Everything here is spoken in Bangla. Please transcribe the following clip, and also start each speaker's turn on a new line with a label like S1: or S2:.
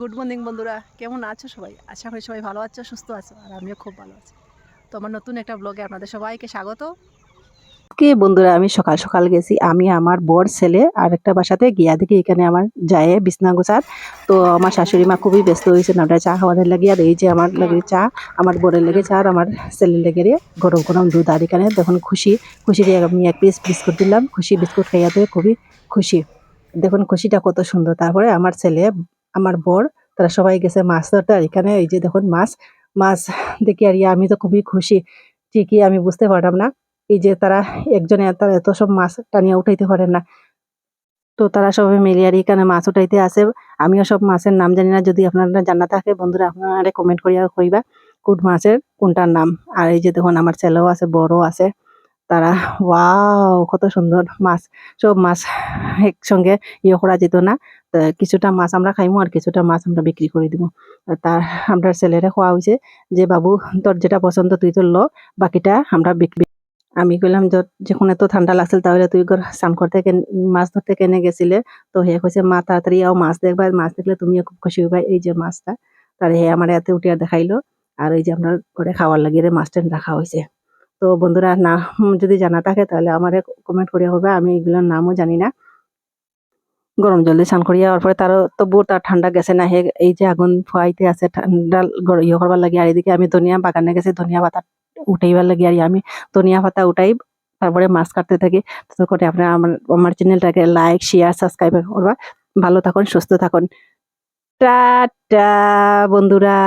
S1: গুড মর্নিং বন্ধুরা। কেমন আছো সবাই? আশা করি সবাই ভালো আছো, সুস্থ আছো, আর আমিও খুব ভালো আছি। তো আমার নতুন একটা ব্লগে আপনাদের সবাইকে স্বাগত। কি বন্ধুরা, আমি সকাল সকাল গেছি। আমি, আমার বর ছেলে আর একটা বাসাতে গিয়া দেখি এখানে আমার যায় বিছনা গোছার। তো আমার শাশুড়ি মা খুবই ব্যস্ত হয়েছে না চা খাওয়ানোর লাগে। আর এই যে আমার লাগে চা, আমার বরের লেগে চা আর আমার ছেলের লেগে রে। গরম গরম দুধ আর এখানে দেখুন খুশি। খুশি আমি এক পিস বিস্কুট দিলাম। খুশি বিস্কুট খাইয়াতে খুবই খুশি। দেখুন খুশিটা কত সুন্দর। তারপরে আমার ছেলে আমার বর, তারা সবাই গেছে মাছ ধরতে। আর এখানে এই যে দেখুন মাছ মাছ দেখি আর আমি তো খুবই খুশি। ঠিকই আমি বুঝতে পারলাম না। এই যে তারা একজনে, তারা এত সব মাছ টানিয়া উঠাইতে পারেন না। তো তারা সবাই মিলিয়ে আর এখানে মাছ উঠাইতে আসে। আমিও সব মাছের নাম জানি না, যদি আপনারা জানা থাকে বন্ধুরা, আপনারা কমেন্ট করিয়া কইবা কোন মাছের, কোনটার নাম। আর এই যে দেখুন আমার ছেলেও আছে বড় আছে। তারা, ওয়াও, কত সুন্দর মাছ। সব মাছ একসঙ্গে ইয়ে করা যেত না। কিছুটা মাছ আমরা খাইমু আর কিছুটা মাছ আমরা বিক্রি করে দিব তার আমরা ছেলেরে খোয়া হয়েছে যে, বাবু, তোর যেটা পছন্দ তুই তো ল, বাকিটা আমরা বিক্রি আমি কইলাম, যত, যখন এত ঠান্ডা লাগছিল তাহলে তুই ঘর স্নান করতে মাছ ধরতে কেনে গেছিলে? তো হে কইছে, মা, তাড়াতাড়ি আও মাছ দেখবা, মাছ দেখলে তুমিও খুব খুশি হইবা এই যে মাছটা। তার হে আমার এতে উঠিয়া দেখাইলো। আর এই যে আমরা করে খাওয়ার লাগিয়ে মাছটা রাখা হয়েছে তো বন্ধুরা না হুম, যদি জানা থাকে তাহলে আমারে কমেন্ট করিয়া হবে আমি এগুলোর নামও জানি না। গরম জল দিয়ে স্নান করিয়া হওয়ার পরে তারও তবুও তার ঠান্ডা গেছে না এই যে আগুন ফুয়াইতে আছে ঠান্ডা ইয়ে করবার লাগে আর এদিকে আমি ধনিয়া বাগানে গেছি ধনিয়া পাতা উঠাইবার লাগে আর আমি ধনিয়া পাতা উঠাই তারপরে মাছ কাটতে থাকি। ততক্ষণে আপনারা আমার আমার চ্যানেলটাকে লাইক শেয়ার সাবস্ক্রাইব করবা। ভালো থাকুন সুস্থ থাকুন। টাটা বন্ধুরা।